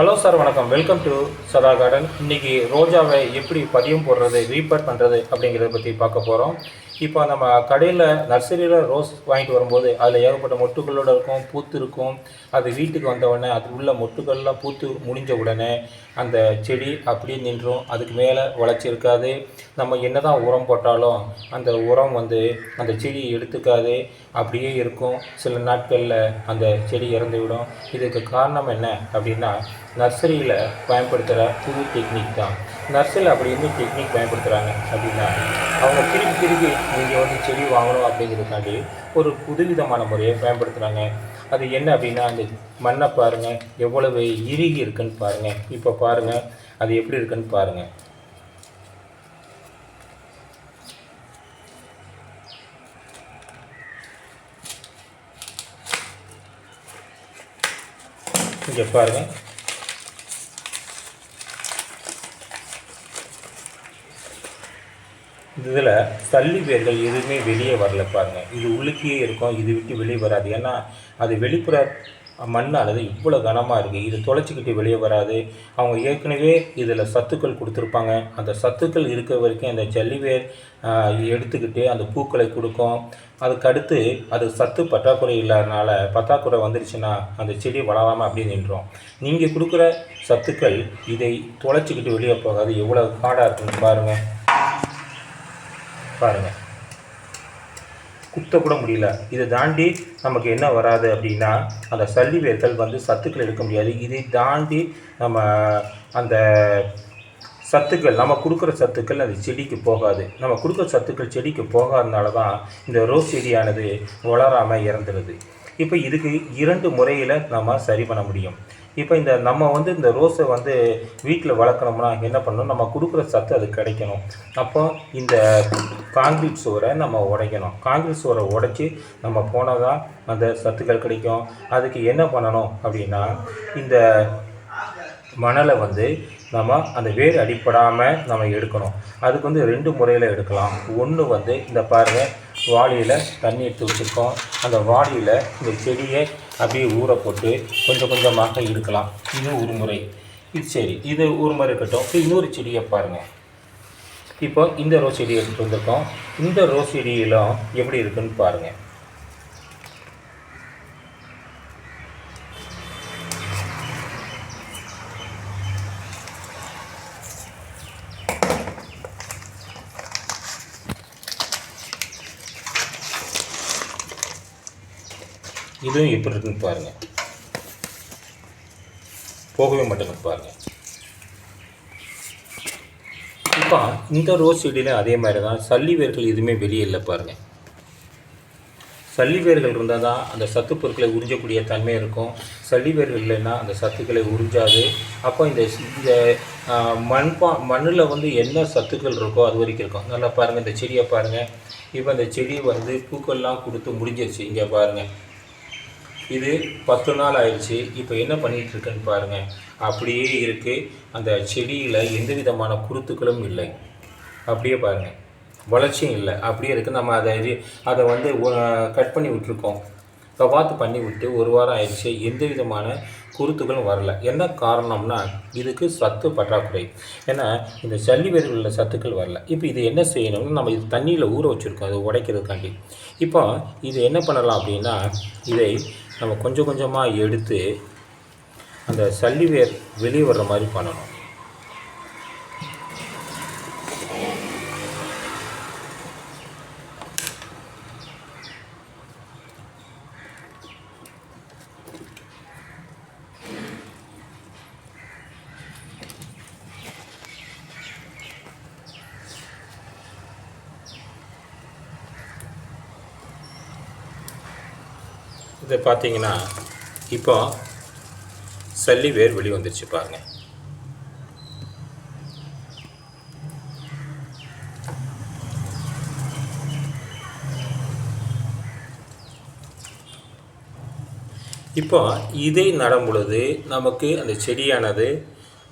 Hello sir வணக்கம். Welcome to Sadha garden இன்றைக்கி ரோஜாவை எப்படி பதியம் போடுறது ரீபேர் பண்ணுறது அப்படிங்கிறத பற்றி பார்க்க போகிறோம் இப்போ நம்ம கடையில் நர்சரியில் ரோஸ் வாங்கிட்டு வரும்போது அதில் ஏகப்பட்ட மொட்டுகளோட இருக்கும் பூத்து இருக்கும். அது வீட்டுக்கு வந்த உடனே அது உள்ள மொட்டுக்கள்லாம் பூத்து முடிஞ்ச உடனே அந்த செடி அப்படியே நின்றும். அதுக்கு மேலே வளர்ச்சிருக்காது நம்ம என்னதான் உரம் போட்டாலும் அந்த உரம் வந்து அந்த செடி எடுத்துக்காது. அப்படியே இருக்கும். சில நாட்களில் அந்த செடி இறந்து விடும் இதுக்கு காரணம் என்ன அப்படின்னா நர்சரியில் பயன்படுத்துகிற புது டெக்னிக் தான். நர்ஸில் அப்படி என்ன டெக்னிக் பயன்படுத்துகிறாங்க அப்படின்னா அவங்க திருப்பி திருப்பி நீங்கள் வந்து செடி வாங்கணும் அப்படிங்கிறதுக்காண்டி ஒரு புதுவிதமான முறையை பயன்படுத்துகிறாங்க அது என்ன அப்படின்னா அந்த மண்ணை பாருங்கள் எவ்வளவு இறுகி இருக்குன்னு பாருங்கள் இப்போ பாருங்கள் அது எப்படி இருக்குன்னு பாருங்கள் இங்கே பாருங்கள் இதில் சல்லி வேர்கள் எதுவுமே வெளியே வரல பாருங்கள் இது உள்ளுக்கே இருக்கும் இது விட்டு வெளியே வராது. ஏன்னா அது வெளிப்புற மண்ணானது இவ்வளோ கனமாக இருக்குது இது தொலைச்சிக்கிட்டு வெளியே வராது. அவங்க ஏற்கனவே இதில் சத்துக்கள் கொடுத்துருப்பாங்க. அந்த சத்துக்கள் இருக்க வரைக்கும் அந்த ஜல்லிவேர் எடுத்துக்கிட்டு அந்த பூக்களை கொடுக்கும். அதுக்கடுத்து அது சத்து பற்றாக்குறை இல்லாதனால பற்றாக்குறை வந்துருச்சுன்னா அந்த செடி வளராமல் அப்படியே நின்றோம் நீங்கள் கொடுக்குற சத்துக்கள் இதை தொலைச்சிக்கிட்டு வெளியே போகாது. எவ்வளோ காடாக இருக்குன்னு பாருங்கள் பாருங்கள் குத்த கூட முடியல. இதை தாண்டி நமக்கு என்ன வராது அப்படின்னா அந்த சல்லி வேர்கள் வந்து சத்துக்கள் எடுக்க முடியாது. இதை தாண்டி நம்ம அந்த சத்துக்கள் நம்ம கொடுக்குற சத்துக்கள் அந்த செடிக்கு போகாது. நம்ம கொடுக்குற சத்துக்கள் செடிக்கு போகாதனால தான் இந்த ரோஸ் செடியானது வளராமல் இறந்துடுது. இப்போ இதுக்கு இரண்டு முறையில் நம்ம சரி பண்ண முடியும். இப்போ இந்த நம்ம வந்து இந்த ரோஸை வந்து வீட்டில் வளர்க்கணும்னா என்ன பண்ணணும்? நம்ம கொடுக்குற சத்து அது கிடைக்கணும். அப்போ இந்த காங்கிரீட் சுவரை நம்ம உடைக்கணும். காங்கிரீட் சுவரை உடைச்சி நம்ம போனால் தான் அந்த சத்துக்கள் கிடைக்கும். அதுக்கு என்ன பண்ணணும் அப்படின்னா இந்த மணலை வந்து நம்ம அந்த வேர் அடிப்படாமல் நம்ம எடுக்கணும். அதுக்கு வந்து ரெண்டு முறையில் எடுக்கலாம். ஒன்று வந்து இந்த பாருங்கள் வாளியில் தண்ணி எடுத்து வச்சுருக்கோம் அந்த வாளியில் இந்த செடியை அப்படியே ஊற போட்டு கொஞ்சம் கொஞ்சமாக எடுக்கலாம். இது ஒரு முறை. இது சரி இது ஒரு முறை இருக்கட்டும். இப்போ இன்னொரு செடியை பாருங்கள் இப்போ இந்த ரோஸ் செடி எடுத்துகிட்டு வந்திருக்கோம். இந்த ரோஸ் செடியிலும் எப்படி இருக்குன்னு பாருங்கள் இதுவும் எப்படி இருக்குன்னு பாருங்கள் போகவே மாட்டேங்குது பாருங்கள் இப்போ இந்த ரோஸ் செடியில அதே மாதிரி தான் சல்லி வேர்கள் எதுவுமே வெளியே இல்லை பாருங்கள் சல்லி வேர்கள் இருந்தால் தான் அந்த சத்து பொருட்களை உறிஞ்சக்கூடிய தன்மை இருக்கும். சல்லி வேர்கள் இல்லைன்னா அந்த சத்துக்களை உறிஞ்சாது. அப்போ இந்த இந்த மண்பா மண் பா மண்ணில் வந்து என்ன சத்துக்கள் இருக்கோ அது வரைக்கும் இருக்கும். நல்லா பாருங்கள் இந்த செடியை பாருங்கள் இப்போ அந்த செடி வந்து பூக்கள்லாம் கொடுத்து முடிஞ்சிருச்சு. இங்கே பாருங்கள் இது பத்து நாள் ஆயிடுச்சு. இப்போ என்ன பண்ணிட்டு இருக்குன்னு பாருங்க. அப்படியே இருக்கு. அந்த செடியில் எந்த விதமான குருத்துக்களும் இல்லை. அப்படியே பாருங்க. வளர்ச்சியும் இல்லை. அப்படியே இருக்கு. நம்ம அதை இது- அதை வந்து கட் பண்ணி விட்டுருக்கோம். கவாத்து பண்ணி விட்டு ஒரு வாரம் ஆயிடுச்சு. எந்த விதமான குருத்துகளும் வரல. என்ன காரணம்னா இதுக்கு சத்து பற்றாக்குறை. ஏன்னா இந்த சல்லி வேர்களில் சத்துக்கள் வரல. இப்போ இது என்ன செய்யணும்னு நம்ம இது தண்ணியில் ஊற வச்சுருக்கோம். அது உடைக்கிறதுக்காண்டி. இப்போ இது என்ன பண்ணலாம் அப்படின்னா இதை நம்ம கொஞ்சம் கொஞ்சமாக எடுத்து அந்த சல்லி வேர் வெளியே வர்ற மாதிரி பண்ணணும். இதை பார்த்தீங்கன்னா இப்போ சல்லி வேர் வெளி வந்துருச்சு பாருங்க. இப்போ இதை நடும் பொழுது நமக்கு அந்த செடியானது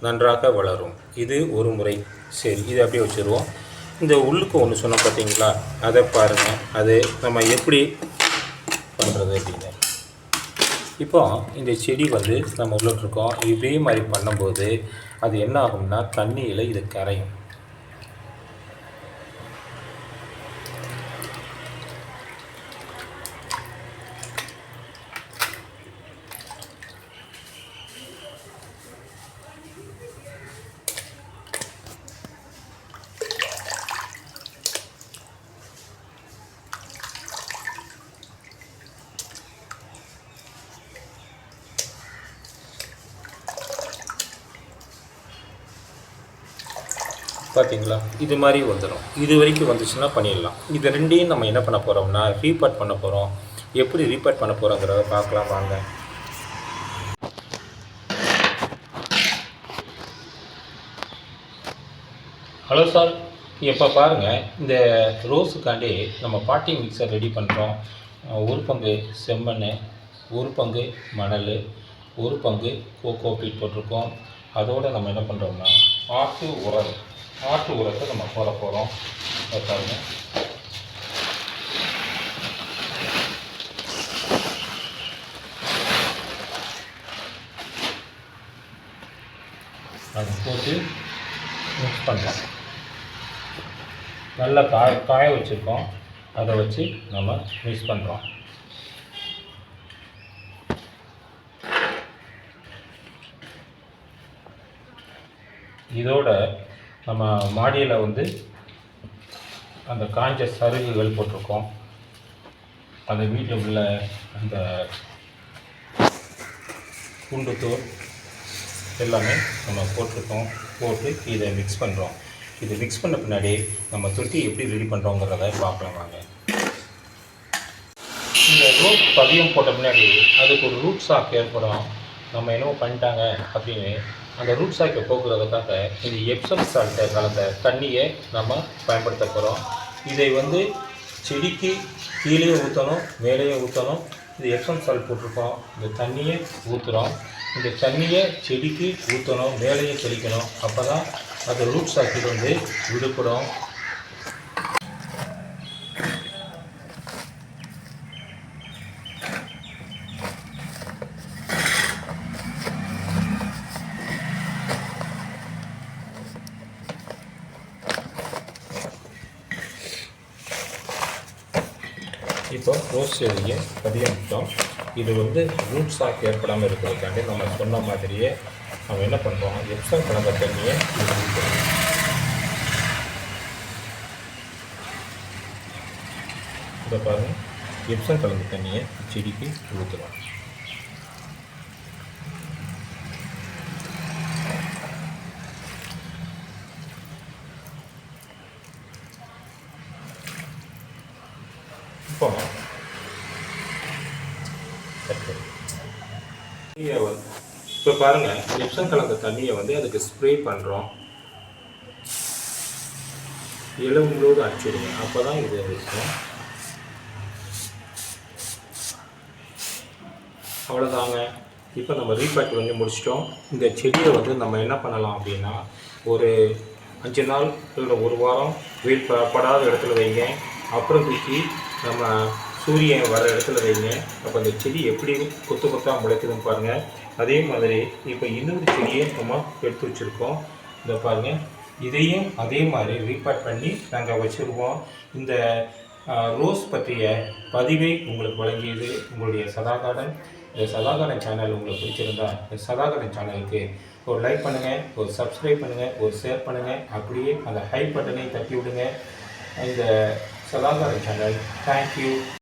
நன்றாக வளரும். இது ஒரு முறை. சரி இதை அப்படியே வச்சுருவோம். இந்த உள்ளுக்கு ஒன்று சொன்னோம் பார்த்தீங்களா? அதை பாருங்கள் அது நம்ம எப்படி பண்ணுறது அப்படின்னு. இப்போ இந்த செடி வந்து நம்ம உள்ளிட்ருக்கோம் இதே மாதிரி பண்ணும்போது அது என்ன ஆகும்னா தண்ணியில் இது கரையும். பார்த்தீங்களா இது மாதிரி வந்துடும் இது வரைக்கும் வந்துச்சுன்னா பண்ணிடலாம். இது ரெண்டையும் நம்ம என்ன பண்ண போகிறோம்னா ரீபார்ட் பண்ண போகிறோம் எப்படி ரீபார்ட் பண்ண போகிறோங்கிறத பார்க்கலாம் வாங்க. Hello sir. இப்போ பாருங்கள் இந்த ரோஸுக்காண்டி நம்ம பாட்டி மிக்சர் ரெடி பண்ணுறோம் ஒரு பங்கு செம்மண் ஒரு பங்கு மணல் ஒரு பங்கு கோகோ பீட் போட்டிருக்கோம். அதோடு நம்ம என்ன பண்ணுறோம்னா ஆட்டு உரம் ஆட்டு உரத்தை நம்ம போட போகிறோம் பார்த்தாங்க அது போட்டு மிக்ஸ் பண்ணுறோம் நல்லா காய காய வச்சுருக்கோம். அதை வச்சு நம்ம மிக்ஸ் பண்ணுறோம் இதோட நம்ம மாடியில் வந்து அந்த காஞ்ச சருகுகள் போட்டிருக்கோம். அந்த வீட்டில் உள்ள அந்த பூண்டுத்தூள் எல்லாமே நம்ம போட்டிருக்கோம். போட்டு இதை மிக்ஸ் பண்ணுறோம் இதை மிக்ஸ் பண்ண பின்னாடி நம்ம தொட்டி எப்படி ரெடி பண்ணுறோங்கிறத பார்க்கலாம் வாங்க. இந்த ரூட் பதியம் போட்ட பின்னாடி அதுக்கு ஒரு ரூட் சாக் ஏற்படும். நம்ம என்னவோ பண்ணிட்டாங்க அப்படின்னு அந்த ரூட் சாக்கை போக்குறதுக்காக இந்த எப்சம் சால்ட்டை கலந்த தண்ணியை நம்ம பயன்படுத்த போகிறோம் இதை வந்து செடிக்கு கீழே ஊற்றணும் மேலேயே ஊற்றணும் இது எப்சம் சால்ட் போட்டிருக்கோம். இந்த தண்ணியை ஊற்றுறோம் இந்த தண்ணியை செடிக்கு ஊற்றணும் மேலேயே தெளிக்கணும். அப்போ தான் அது ரூட் சாக்கில் வந்து விடுபடும். ரோஸ் செடியை பதியமிட்டோம் இது வந்து ரூட் சாக் ஏற்படாமல் இருக்கிறதுக்காண்டி நம்ம சொன்ன மாதிரியே நம்ம என்ன பண்ணுறோம் எப்சம் கலந்த தண்ணியை இதை பாருங்க. எப்சம் கலந்த தண்ணியை செடிக்கு ஊற்றுறோம். இப்போ தண்ணியை வந்து இப்போ பாருங்க எப்சம் கலந்த தண்ணியை வந்து அதுக்கு ஸ்ப்ரே பண்ணுறோம் எலும்புகளோடு அடிச்சுடுங்க. அப்போ தான் இது இருக்கும். அவ்வளோதாங்க இப்போ நம்ம ரீபேக் பண்ணி முடிச்சிட்டோம். இந்த செடியை வந்து நம்ம என்ன பண்ணலாம் அப்படின்னா ஒரு அஞ்சு நாள் இல்லை ஒரு வாரம் வெயில் படாத இடத்துல வைங்க. அப்புறம் தூக்கி நம்ம சூரியன் வர இடத்துல வைங்க. அப்போ அந்த செடி எப்படி கொத்து கொத்தாக முளைக்குதுன்னு பாருங்கள் அதே மாதிரி இப்போ இன்னொரு செடியை நம்ம எடுத்து வச்சுருக்கோம். இந்த பாருங்கள் இதையும் அதே மாதிரி ரீபேக் பண்ணி நாங்கள் வச்சுருவோம். இந்த ரோஸ் பற்றிய பதிவை உங்களுக்கு வழங்கியது உங்களுடைய சதாகாரன். இந்த சதாகாரன் சேனல் உங்களுக்கு பிடிச்சிருந்தா இந்த சதாகாரன் சேனலுக்கு ஒரு லைக் பண்ணுங்கள் ஒரு சப்ஸ்கிரைப் பண்ணுங்கள் ஒரு ஷேர் பண்ணுங்கள் அப்படியே அந்த ஹை பட்டனை தட்டி விடுங்க. இந்த சதாகாரன் சேனல் தேங்க்யூ